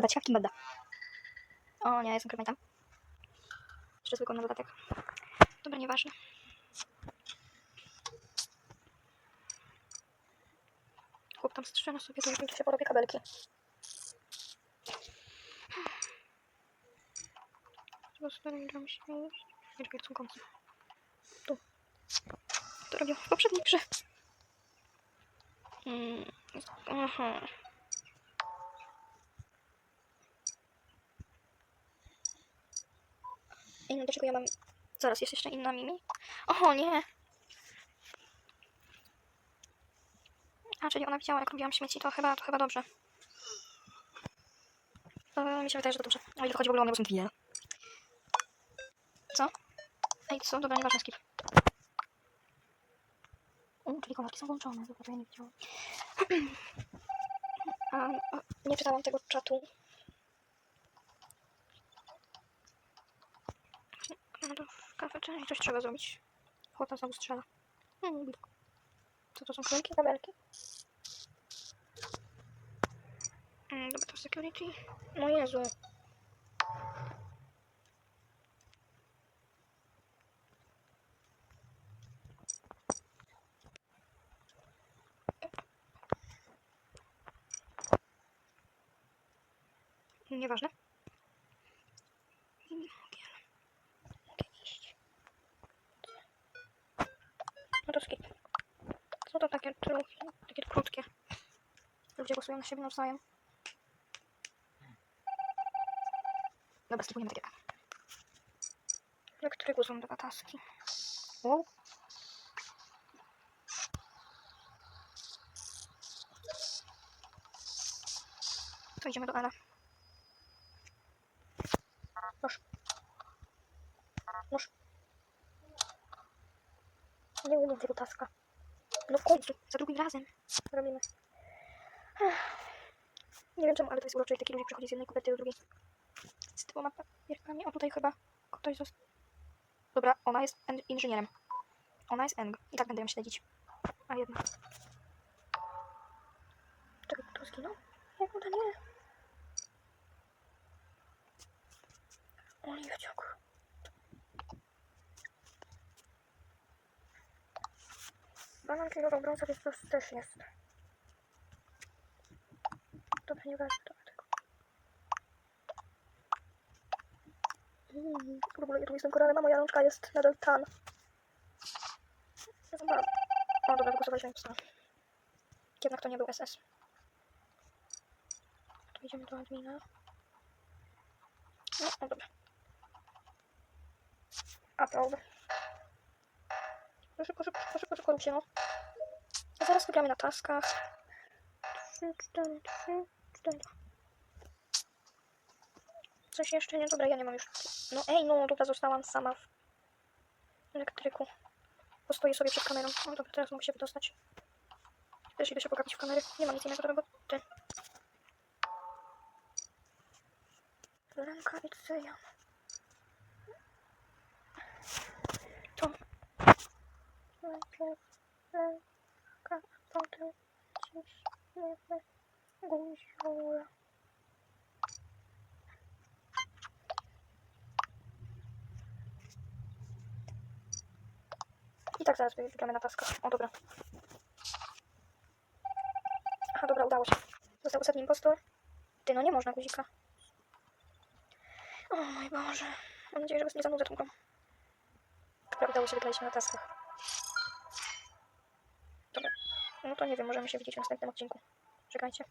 Dobra, ciekaw kim będę. O nie, jestem krewajtem. Jeszcze zwykły na dodatek. Dobra, nieważne. Chłop tam strzela sobie, to już się porobię kabelki. Postaram się iść. Nie czekaj, są kąty. Tu. To robił w poprzedniej grze. Mm. Aha. Ej, no dlaczego ja mam... Zaraz, jest jeszcze inna Mimi? O nie! A, czyli ona widziała, jak robiłam śmieci, to chyba, to chyba dobrze. To mi się wydaje, że to dobrze. O ile chodzi w ogóle o mnie, bo są. Co? Ej, co? Dobra, nieważne, skip. U, czyli komórki są włączone, zobacz, ja nie widziałam. A, nie czytałam tego czatu. No to w kafeterii coś trzeba zrobić. Chłopak znowu strzela. Hmm, widok. Co to są kolejki, kabelki? Mm, dobra, to security. No Jezu. Nieważne. Nie mogę. Mogę iść. No to skip. Co to takie truchy? Takie krótkie. Ludzie głosują na siebie nawzajem. Dobra, skipujemy takie. Elektryku są dwa taski. Wow. To idziemy do Ela. Proszę. Proszę. Nie umiem tego taska. No w końcu, za drugim razem. Robimy. Nie wiem czemu, ale to jest urocze, jak taki ludzi przychodzi z jednej koperty do drugiej. Z dwoma papierkami. O, tutaj chyba ktoś został. Dobra, ona jest inżynierem. Ona jest Eng. I tak będę ją śledzić. A jedna. Czekaj, kto zginął? Jak to nie? Oliwciok. Banan kilował brązowy więc to też jest. Dobra, nie ważne, dobra tego. Mm, w ogóle ja tu jestem koralem, moja rączka jest nadal tan. O, dobra, wygłosowaliśmy impostora. Jednak to nie był SS. Tu idziemy do admina. No, no dobra. Upload. No szybko, szybko, się, no. A zaraz wygramy na taskach. 3, 4, 3, 4, 2. Coś jeszcze nie? Dobra, ja nie mam już. No ej, no dobra, zostałam sama w elektryku. Postoję sobie przed kamerą. No dobra, teraz mogę się wydostać. Też idę się pogapić w kamery. Nie mam nic innego do roboty. Ręka i cyjan. To. I tak zaraz wygramy na taskach. O, dobra. Aha, dobra, udało się. Został ostatni impostor. Ty, no nie można guzika. O mój Boże. Mam nadzieję, że was nie zanudzę tą grą. Dobra, udało się, wygraliśmy na taskach. No to nie wiem, możemy się widzieć w następnym odcinku. Czekajcie.